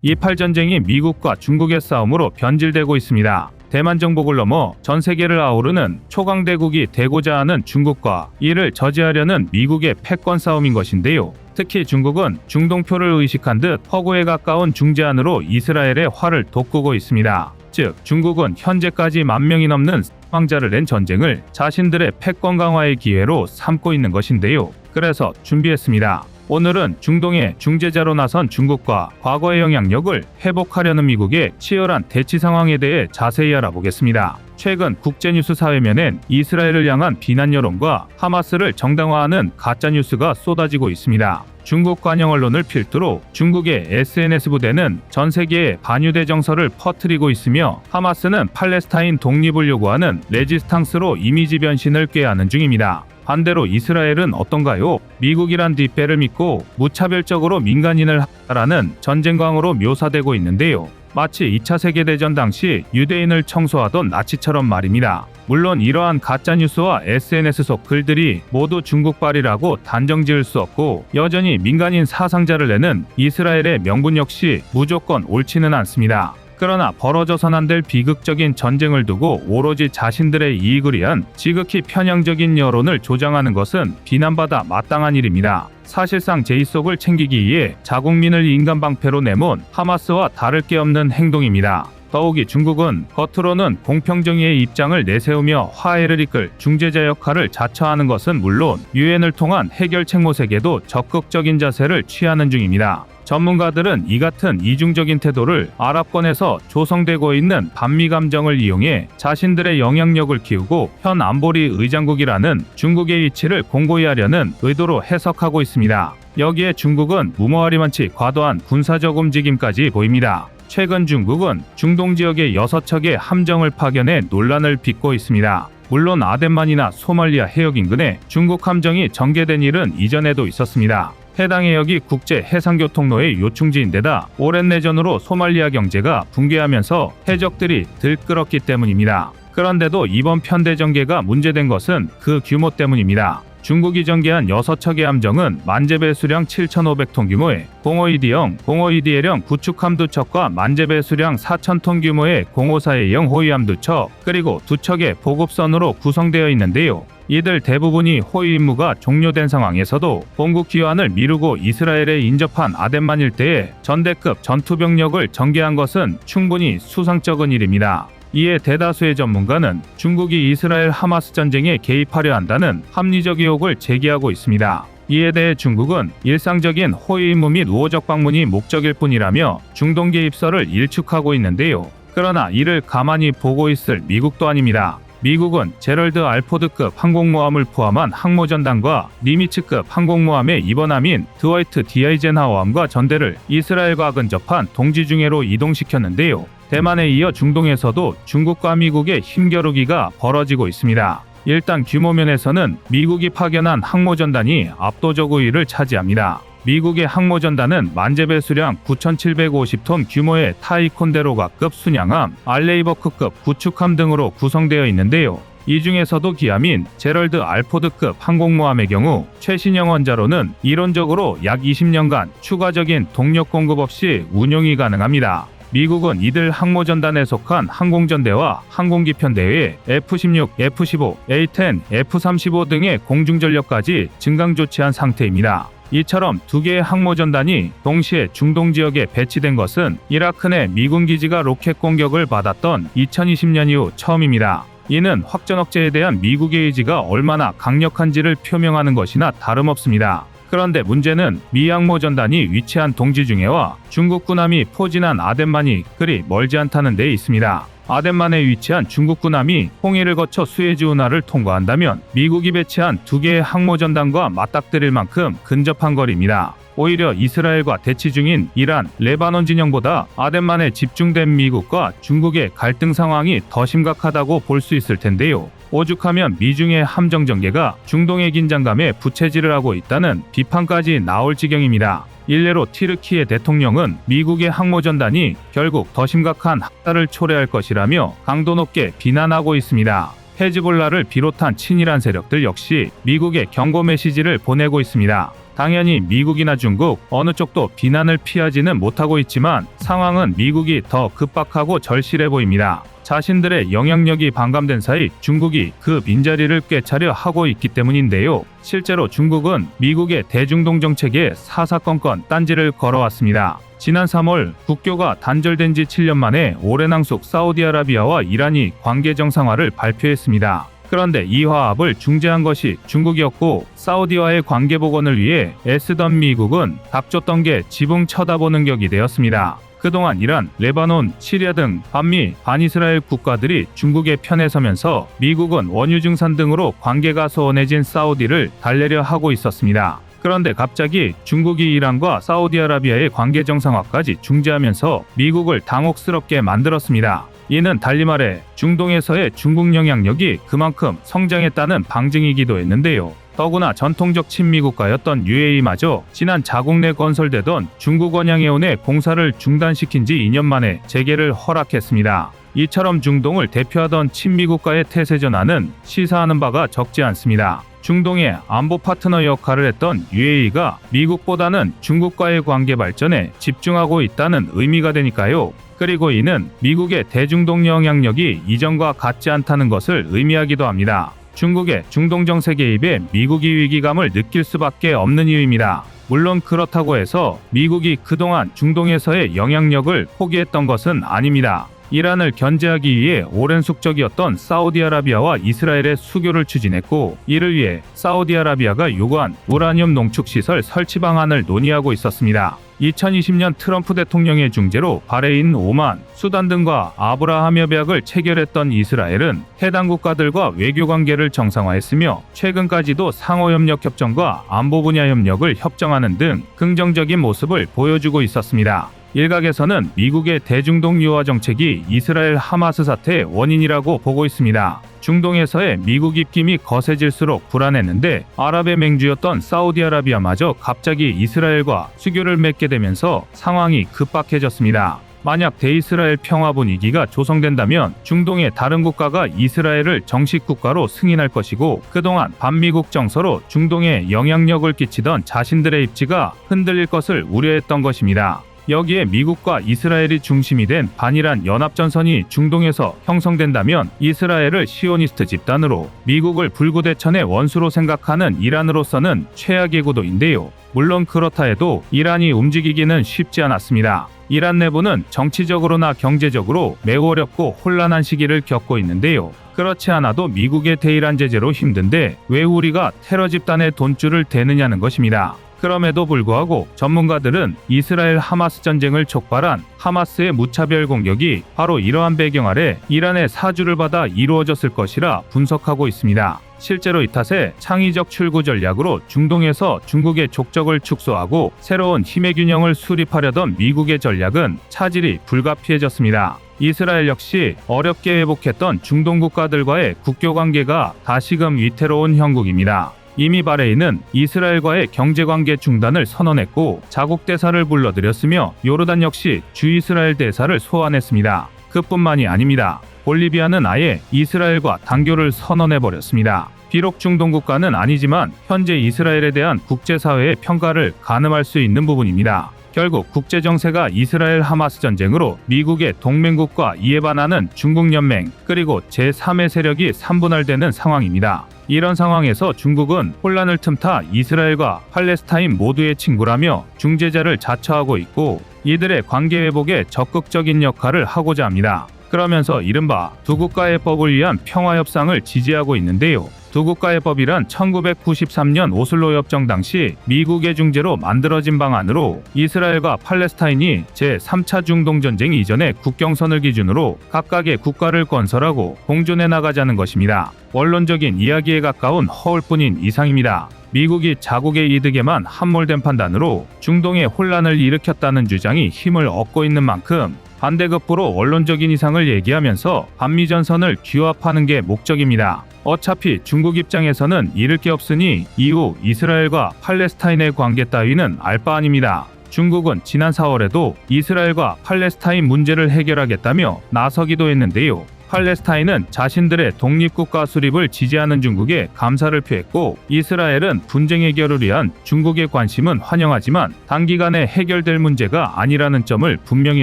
이팔 전쟁이 미국과 중국의 싸움으로 변질되고 있습니다. 대만 정복을 넘어 전 세계를 아우르는 초강대국이 되고자 하는 중국과 이를 저지하려는 미국의 패권 싸움인 것인데요. 특히 중국은 중동표를 의식한 듯 허구에 가까운 중재안으로 이스라엘의 화를 돋구고 있습니다. 즉, 중국은 현재까지 만 명이 넘는 사망자를 낸 전쟁을 자신들의 패권 강화의 기회로 삼고 있는 것인데요. 그래서 준비했습니다. 오늘은 중동의 중재자로 나선 중국과 과거의 영향력을 회복하려는 미국의 치열한 대치 상황에 대해 자세히 알아보겠습니다. 최근 국제뉴스 사회면엔 이스라엘을 향한 비난 여론과 하마스를 정당화하는 가짜뉴스가 쏟아지고 있습니다. 중국 관영 언론을 필두로 중국의 SNS 부대는 전 세계에 반유대 정서를 퍼뜨리고 있으며 하마스는 팔레스타인 독립을 요구하는 레지스탕스로 이미지 변신을 꾀하는 중입니다. 반대로 이스라엘은 어떤가요? 미국이란 뒷배를 믿고 무차별적으로 민간인을 하라는 전쟁광으로 묘사되고 있는데요. 마치 2차 세계대전 당시 유대인을 청소하던 나치처럼 말입니다. 물론 이러한 가짜뉴스와 SNS 속 글들이 모두 중국발이라고 단정 지을 수 없고 여전히 민간인 사상자를 내는 이스라엘의 명분 역시 무조건 옳지는 않습니다. 그러나 벌어져선 안 될 비극적인 전쟁을 두고 오로지 자신들의 이익을 위한 지극히 편향적인 여론을 조장하는 것은 비난받아 마땅한 일입니다. 사실상 제2속을 챙기기 위해 자국민을 인간 방패로 내몬 하마스와 다를 게 없는 행동입니다. 더욱이 중국은 겉으로는 공평정의의 입장을 내세우며 화해를 이끌 중재자 역할을 자처하는 것은 물론 유엔을 통한 해결 책 모색에도 적극적인 자세를 취하는 중입니다. 전문가들은 이 같은 이중적인 태도를 아랍권에서 조성되고 있는 반미 감정을 이용해 자신들의 영향력을 키우고 현 안보리 의장국이라는 중국의 위치를 공고히 하려는 의도로 해석하고 있습니다. 여기에 중국은 무모하리만치 과도한 군사적 움직임까지 보입니다. 최근 중국은 중동 지역의 6척의 함정을 파견해 논란을 빚고 있습니다. 물론 아덴만이나 소말리아 해역 인근에 중국 함정이 전개된 일은 이전에도 있었습니다. 해당 해역이 국제 해상교 통로의 요충지인데다 오랜 내전으로 소말리아 경제가 붕괴하면서 해적들이 들끓었기 때문입니다. 그런데도 이번 편대 전개가 문제된 것은 그 규모 때문입니다. 중국이 전개한 6척의 함정은 만재배 수량 7,500톤 규모의 052D형, 052DL형 구축함 두 척과 만재배 수량 4,000톤 규모의 054A형 호위함 두 척, 그리고 두 척의 보급선으로 구성되어 있는데요. 이들 대부분이 호위 임무가 종료된 상황에서도 본국 귀환을 미루고 이스라엘에 인접한 아덴만 일대에 전대급 전투병력을 전개한 것은 충분히 수상쩍은 일입니다. 이에 대다수의 전문가는 중국이 이스라엘 하마스 전쟁에 개입하려 한다는 합리적 의혹을 제기하고 있습니다. 이에 대해 중국은 일상적인 호위 임무 및 우호적 방문이 목적일 뿐이라며 중동 개입설을 일축하고 있는데요. 그러나 이를 가만히 보고 있을 미국도 아닙니다. 미국은 제럴드 알포드급 항공모함을 포함한 항모전단과 니미츠급 항공모함의 입원함인 드와이트 디아이젠하워함과 전대를 이스라엘과 근접한 동지중해로 이동시켰는데요. 대만에 이어 중동에서도 중국과 미국의 힘겨루기가 벌어지고 있습니다. 일단 규모 면에서는 미국이 파견한 항모전단이 압도적 우위를 차지합니다. 미국의 항모전단은 만재배 수량 9,750톤 규모의 타이콘데로가급 순양함, 알레이버크급 구축함 등으로 구성되어 있는데요. 이 중에서도 기함인 제럴드 알포드급 항공모함의 경우 최신형 원자로는 이론적으로 약 20년간 추가적인 동력 공급 없이 운용이 가능합니다. 미국은 이들 항모전단에 속한 항공전대와 항공기 편대에 F-16, F-15, A-10, F-35 등의 공중전력까지 증강 조치한 상태입니다. 이처럼 두 개의 항모전단이 동시에 중동 지역에 배치된 것은 이라크 내 미군 기지가 로켓 공격을 받았던 2020년 이후 처음입니다. 이는 확전 억제에 대한 미국의 의지가 얼마나 강력한지를 표명하는 것이나 다름없습니다. 그런데 문제는 미 항모전단이 위치한 동지중해와 중국 군함이 포진한 아덴만이 그리 멀지 않다는 데 있습니다. 아덴만에 위치한 중국 군함이 홍해를 거쳐 수에즈 운하를 통과한다면 미국이 배치한 두 개의 항모 전단과 맞닥뜨릴 만큼 근접한 거리입니다. 오히려 이스라엘과 대치 중인 이란, 레바논 진영보다 아덴만에 집중된 미국과 중국의 갈등 상황이 더 심각하다고 볼 수 있을 텐데요. 오죽하면 미중의 함정 전개가 중동의 긴장감에 부채질을 하고 있다는 비판까지 나올 지경입니다. 일례로 티르키의 대통령은 미국의 항모전단이 결국 더 심각한 학살을 초래할 것이라며 강도 높게 비난하고 있습니다. 헤즈볼라를 비롯한 친일한 세력들 역시 미국의 경고 메시지를 보내고 있습니다. 당연히 미국이나 중국 어느 쪽도 비난을 피하지는 못하고 있지만 상황은 미국이 더 급박하고 절실해 보입니다. 자신들의 영향력이 반감된 사이 중국이 그 빈자리를 꿰차려 하고 있기 때문인데요. 실제로 중국은 미국의 대중동 정책에 사사건건 딴지를 걸어왔습니다. 지난 3월 국교가 단절된 지 7년 만에 오래 낭속 사우디아라비아와 이란이 관계 정상화를 발표했습니다. 그런데 이 화합을 중재한 것이 중국이었고 사우디와의 관계 복원을 위해 애쓰던 미국은 닥쳤던 게 지붕 쳐다보는 격이 되었습니다. 그동안 이란, 레바논, 시리아 등 반미, 반이스라엘 국가들이 중국의 편에 서면서 미국은 원유 증산 등으로 관계가 소원해진 사우디를 달래려 하고 있었습니다. 그런데 갑자기 중국이 이란과 사우디아라비아의 관계 정상화까지 중재하면서 미국을 당혹스럽게 만들었습니다. 이는 달리 말해 중동에서의 중국 영향력이 그만큼 성장했다는 방증이기도 했는데요. 더구나 전통적 친미국가였던 UAE마저 지난 자국 내 건설되던 중국 원양해운의 공사를 중단시킨 지 2년 만에 재개를 허락했습니다. 이처럼 중동을 대표하던 친미국가의 태세 전환은 시사하는 바가 적지 않습니다. 중동의 안보 파트너 역할을 했던 UAE가 미국보다는 중국과의 관계 발전에 집중하고 있다는 의미가 되니까요. 그리고 이는 미국의 대중동 영향력이 이전과 같지 않다는 것을 의미하기도 합니다. 중국의 중동 정세 개입에 미국이 위기감을 느낄 수밖에 없는 이유입니다. 물론 그렇다고 해서 미국이 그동안 중동에서의 영향력을 포기했던 것은 아닙니다. 이란을 견제하기 위해 오랜 숙적이었던 사우디아라비아와 이스라엘의 수교를 추진했고 이를 위해 사우디아라비아가 요구한 우라늄 농축 시설 설치 방안을 논의하고 있었습니다. 2020년 트럼프 대통령의 중재로 바레인, 오만, 수단 등과 아브라함 협약을 체결했던 이스라엘은 해당 국가들과 외교 관계를 정상화했으며 최근까지도 상호 협력 협정과 안보 분야 협력을 협정하는 등 긍정적인 모습을 보여주고 있었습니다. 일각에서는 미국의 대중동 유화 정책이 이스라엘 하마스 사태의 원인이라고 보고 있습니다. 중동에서의 미국 입김이 거세질수록 불안했는데 아랍의 맹주였던 사우디아라비아마저 갑자기 이스라엘과 수교를 맺게 되면서 상황이 급박해졌습니다. 만약 대이스라엘 평화 분위기가 조성된다면 중동의 다른 국가가 이스라엘을 정식 국가로 승인할 것이고 그동안 반미국 정서로 중동에 영향력을 끼치던 자신들의 입지가 흔들릴 것을 우려했던 것입니다. 여기에 미국과 이스라엘이 중심이 된 반이란 연합전선이 중동에서 형성된다면 이스라엘을 시오니스트 집단으로 미국을 불구대천의 원수로 생각하는 이란으로서는 최악의 구도인데요. 물론 그렇다 해도 이란이 움직이기는 쉽지 않았습니다. 이란 내부는 정치적으로나 경제적으로 매우 어렵고 혼란한 시기를 겪고 있는데요. 그렇지 않아도 미국의 대이란 제재로 힘든데 왜 우리가 테러 집단의 돈줄을 대느냐는 것입니다. 그럼에도 불구하고 전문가들은 이스라엘 하마스 전쟁을 촉발한 하마스의 무차별 공격이 바로 이러한 배경 아래 이란의 사주를 받아 이루어졌을 것이라 분석하고 있습니다. 실제로 이 탓에 창의적 출구 전략으로 중동에서 중국의 족적을 축소하고 새로운 힘의 균형을 수립하려던 미국의 전략은 차질이 불가피해졌습니다. 이스라엘 역시 어렵게 회복했던 중동 국가들과의 국교 관계가 다시금 위태로운 형국입니다. 이미 바레인은 이스라엘과의 경제관계 중단을 선언했고 자국 대사를 불러들였으며 요르단 역시 주이스라엘 대사를 소환했습니다. 그뿐만이 아닙니다. 볼리비아는 아예 이스라엘과 단교를 선언해버렸습니다. 비록 중동 국가는 아니지만 현재 이스라엘에 대한 국제사회의 평가를 가늠할 수 있는 부분입니다. 결국 국제 정세가 이스라엘 하마스 전쟁으로 미국의 동맹국과 이에 반하는 중국 연맹 그리고 제3의 세력이 3분할되는 상황입니다. 이런 상황에서 중국은 혼란을 틈타 이스라엘과 팔레스타인 모두의 친구라며 중재자를 자처하고 있고 이들의 관계 회복에 적극적인 역할을 하고자 합니다. 그러면서 이른바 두 국가의 법을 위한 평화 협상을 지지하고 있는데요. 두 국가의 법이란 1993년 오슬로 협정 당시 미국의 중재로 만들어진 방안으로 이스라엘과 팔레스타인이 제3차 중동 전쟁 이전의 국경선을 기준으로 각각의 국가를 건설하고 공존해 나가자는 것입니다. 원론적인 이야기에 가까운 허울뿐인 이상입니다. 미국이 자국의 이득에만 함몰된 판단으로 중동에 혼란을 일으켰다는 주장이 힘을 얻고 있는 만큼 반대급부로 원론적인 이상을 얘기하면서 반미 전선을 규합하는 게 목적입니다. 어차피 중국 입장에서는 잃을 게 없으니 이후 이스라엘과 팔레스타인의 관계 따위는 알 바 아닙니다. 중국은 지난 4월에도 이스라엘과 팔레스타인 문제를 해결하겠다며 나서기도 했는데요. 팔레스타인은 자신들의 독립국가 수립을 지지하는 중국에 감사를 표했고 이스라엘은 분쟁 해결을 위한 중국의 관심은 환영하지만 단기간에 해결될 문제가 아니라는 점을 분명히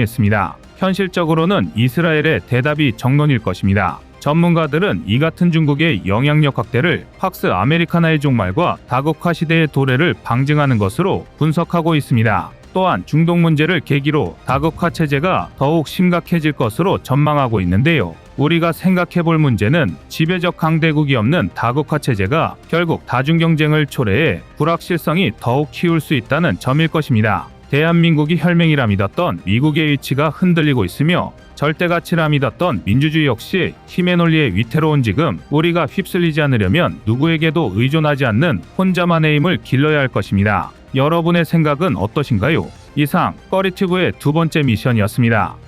했습니다. 현실적으로는 이스라엘의 대답이 정론일 것입니다. 전문가들은 이 같은 중국의 영향력 확대를 팍스 아메리카나의 종말과 다국화 시대의 도래를 방증하는 것으로 분석하고 있습니다. 또한 중동 문제를 계기로 다국화 체제가 더욱 심각해질 것으로 전망하고 있는데요. 우리가 생각해 볼 문제는 지배적 강대국이 없는 다국화 체제가 결국 다중 경쟁을 초래해 불확실성이 더욱 키울 수 있다는 점일 것입니다. 대한민국이 혈맹이라 믿었던 미국의 위치가 흔들리고 있으며 절대 가치라 믿었던 민주주의 역시 힘의 논리에 위태로운 지금 우리가 휩쓸리지 않으려면 누구에게도 의존하지 않는 혼자만의 힘을 길러야 할 것입니다. 여러분의 생각은 어떠신가요? 이상 꺼리튜브의 두 번째 미션이었습니다.